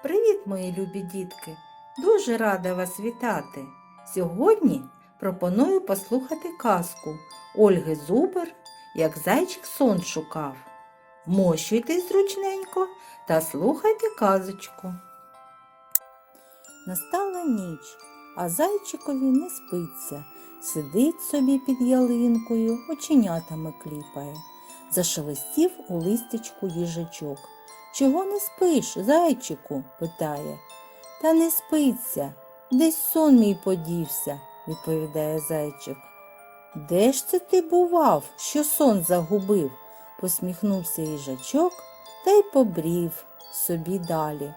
Привіт, мої любі дітки! Дуже рада вас вітати. Сьогодні пропоную послухати казку Ольги Зубер, як зайчик сон шукав. Вмощуйтесь зручненько та слухайте казочку. Настала ніч, а зайчикові не спиться. Сидить собі під ялинкою, оченятами кліпає. Зашелестів у листячку їжачок. Чого не спиш, зайчику? питає. Та не спиться, десь сон мій подівся, відповідає зайчик. Де ж це ти бував, що сон загубив? посміхнувся їжачок та й побрів собі далі.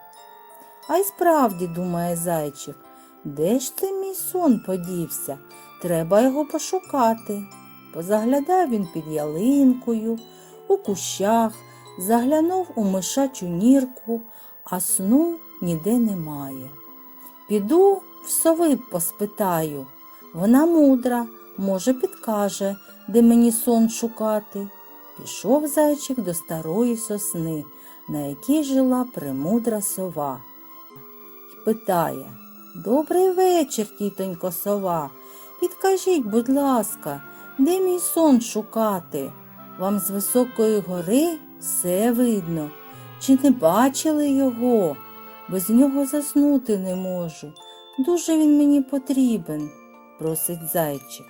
А й справді, думає зайчик, де ж це мій сон подівся? Треба його пошукати. Позаглядав він під ялинкою, у кущах, заглянув у мишачу нірку, а сну ніде немає. Піду в сови поспитаю. Вона мудра, може, підкаже, де мені сон шукати. Пішов зайчик до старої сосни, на якій жила премудра сова. І питає Добрий вечір, тітонько сова. Підкажіть, будь ласка, де мій сон шукати? Вам з високої гори все видно. Чи не бачили його? Без нього заснути не можу. Дуже він мені потрібен, просить зайчик.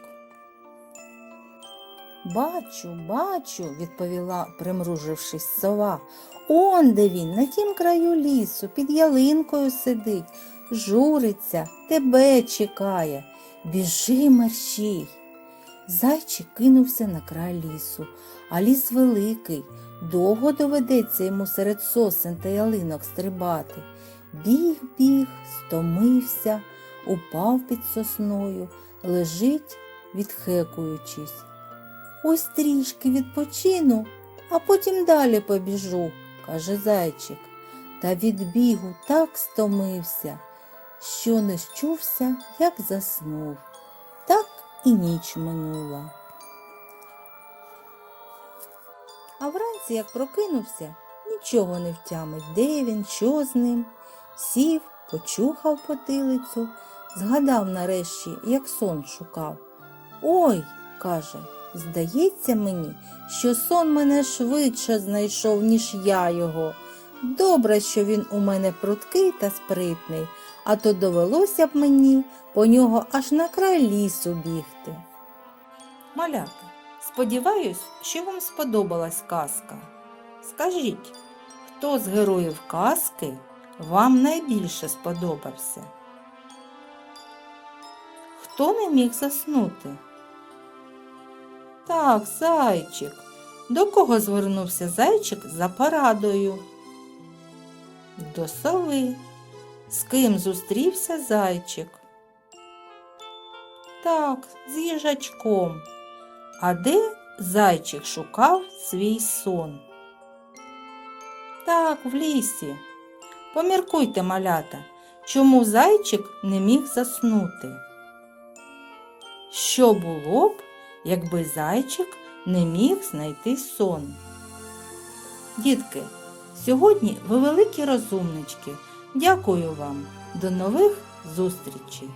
Бачу, бачу, відповіла, примружившись сова. Он де він, на тім краю лісу, під ялинкою сидить, журиться, тебе чекає. Біжи мерщій. Зайчик кинувся на край лісу, а ліс великий. Довго доведеться йому серед сосен та ялинок стрибати. Біг, біг, стомився, упав під сосною, лежить, відхекуючись. Ось трішки відпочину, а потім далі побіжу, каже зайчик. Та від бігу так стомився, що не щувся, як заснув. Так і ніч минула. А вранці, як прокинувся, нічого не втямить, де він, що з ним. Сів, почухав потилицю, згадав нарешті, як сон шукав. Ой, каже, здається мені, що сон мене швидше знайшов, ніж я його. Добре, що він у мене пруткий та спритний, а то довелося б мені по нього аж на край лісу бігти. Малята, сподіваюсь, що вам сподобалась казка. Скажіть, хто з героїв казки вам найбільше сподобався? Хто не міг заснути? Так, зайчик. До кого звернувся зайчик за порадою? До сови. З ким зустрівся зайчик? Так, з їжачком. А де зайчик шукав свій сон? Так, в лісі. Поміркуйте, малята, чому зайчик не міг заснути? Що було б, якби зайчик не міг знайти сон? Дітки, сьогодні ви великі розумнички. Дякую вам. До нових зустрічей!